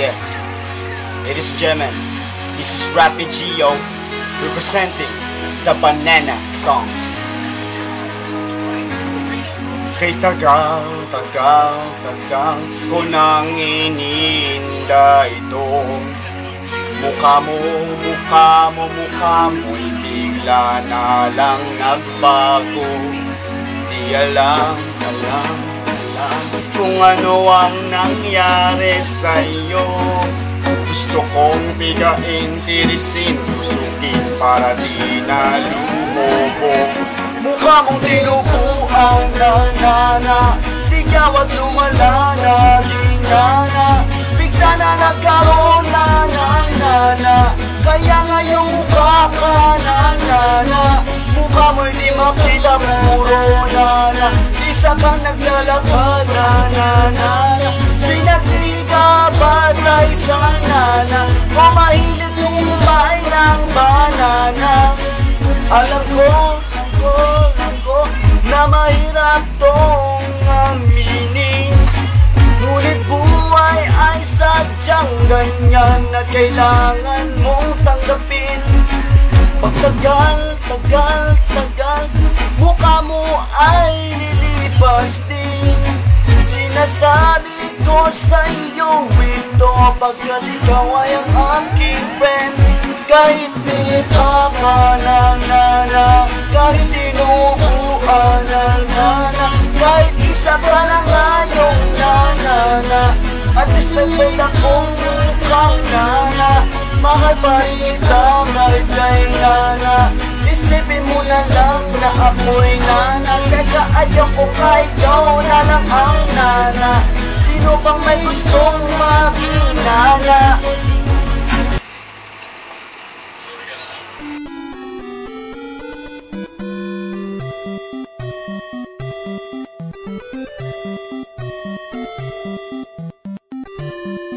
Yes, ladies and gentlemen, this is Rapid Geo representing the Banana Song. Kay tagal, tagal, tagal ko nang ininda ito. Mukha mo, mukha mo, mukha mo'y bigla na lang nagbago. Di alam, alam, kung ano ang nangyari sa'yo. Gusto kong bigain, tirisin, busukin para di na lumobo Mukha mong tinubuan na na na Di gawat lumala na di na na Bigsa na nagkaroon na na na na Kaya ngayong mukha ka na na na Mukha mo hindi makita puro na na Isa kang naglalakad na na na na. Pinaghiga ba sa isang nana. O mahilig ng banana. Alam ko, ko, ko Na mahirap tong aminin. Ngunit buhay ay sadyang ganyan Na kailangan mong din Sinasabi ko sa iyo ito Pagkat ikaw ay ang aking friend. Kahit nita ka na na na Kahit tinubuan na na na Kahit isa ka ngayong na na na At least may may akong mukhang na na Mahal pa rin kita kahit nana mo na lang na amoy na Nagdaga ayoko ka ikaw na lang ang nana Sino bang may gustong maginala? Thank